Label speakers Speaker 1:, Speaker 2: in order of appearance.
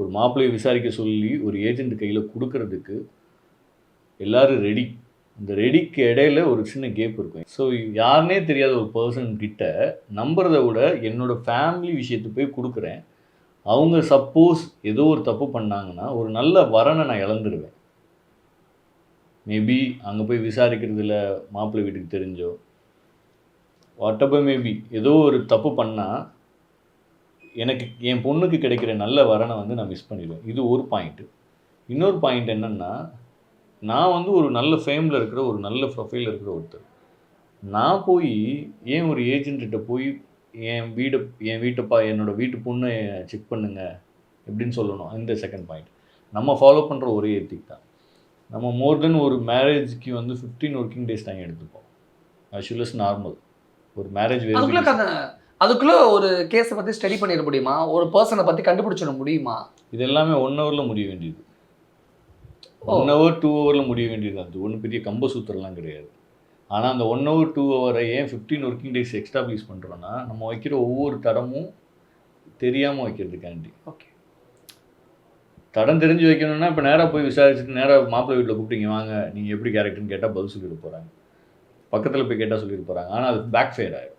Speaker 1: ஒரு மாப்பிள்ளையை விசாரிக்க சொல்லி ஒரு ஏஜென்ட் கையில் கொடுக்கறதுக்கு எல்லாரும் ரெடி இந்த ரெடிக்கு இடையில ஒரு சின்ன கேப் இருக்கும். ஸோ யாருனே தெரியாத ஒரு பர்சன் கிட்ட நம்புறத விட என்னோட ஃபேமிலி விஷயத்தை போய் கொடுக்குறேன். அவங்க சப்போஸ் ஏதோ ஒரு தப்பு பண்ணாங்கன்னா ஒரு நல்ல வரனை நான் இழந்துருவேன். மேபி அங்கே போய் விசாரிக்கிறதுல மாப்பிள்ளை வீட்டுக்கு தெரிஞ்சோ வாட்டப்போ மேபி ஏதோ ஒரு தப்பு பண்ணால் எனக்கு என் பொண்ணுக்கு கிடைக்கிற நல்ல வரனை வந்து நான் மிஸ் பண்ணிடுவேன். இது ஒரு பாயிண்ட்டு இன்னொரு பாயிண்ட் என்னென்னா நான் வந்து ஒரு நல்ல ஃபேமில் இருக்கிற ஒரு நல்ல ப்ரொஃபைலில் இருக்கிற ஒருத்தர். நான் போய் ஏன் ஒரு ஏஜென்ட்கிட்ட போய் என் வீடு என் வீட்டப்பா என்னோட வீட்டு பொண்ணை செக் பண்ணுங்க எப்படின்னு சொல்லணும். இந்த செகண்ட் பாயிண்ட் நம்ம ஃபாலோ பண்ணுற ஒரே எத்திக் தான். நம்ம மோர் தென் ஒரு மேரேஜ்க்கு வந்து ஃபிஃப்டீன் ஒர்க்கிங் டேஸ் டைம் எடுத்துப்போம். ஆக்சுவலஸ் நார்மல் ஒரு மேரேஜ்
Speaker 2: அதுக்குள்ள ஒரு கேஸை பத்தி ஸ்டடி பண்ணிட முடியுமா? ஒரு பர்சனை பத்தி கண்டுபிடிச்சிட முடியுமா?
Speaker 1: இது எல்லாமே ஒன் ஹவரில் முடிய வேண்டியது. ஒன் ஹவர் டூ ஹவரில் முடிய வேண்டியது அது ஒன்றும் பெரிய கம்ப சூத்திரம்லாம் கிடையாது. ஆனால் அந்த ஒன் ஹவர் டூ ஹவரை ஏன் ஃபிஃப்டீன் ஒர்க்கிங் டேஸ் எக்ஸ்டாப்ளிஷ் பண்ணுறோன்னா நம்ம வைக்கிற ஒவ்வொரு தடமும் தெரியாமல் வைக்கிறதுக்காண்டி.
Speaker 2: ஓகே
Speaker 1: தடம் தெரிஞ்சு வைக்கணும்னா இப்போ நேராக போய் விசாரிச்சுட்டு நேராக மாப்பிள்ளை வீட்டில் கூப்பிட்டீங்க வாங்க. நீங்கள் எப்படி கேரக்டர்னு கேட்டால் பதில் சொல்லிட்டு போகிறாங்க பக்கத்தில் போய் கேட்டால் சொல்லிட்டு போகிறாங்க ஆனால் அது பேக் ஃபேர் ஆகிடும்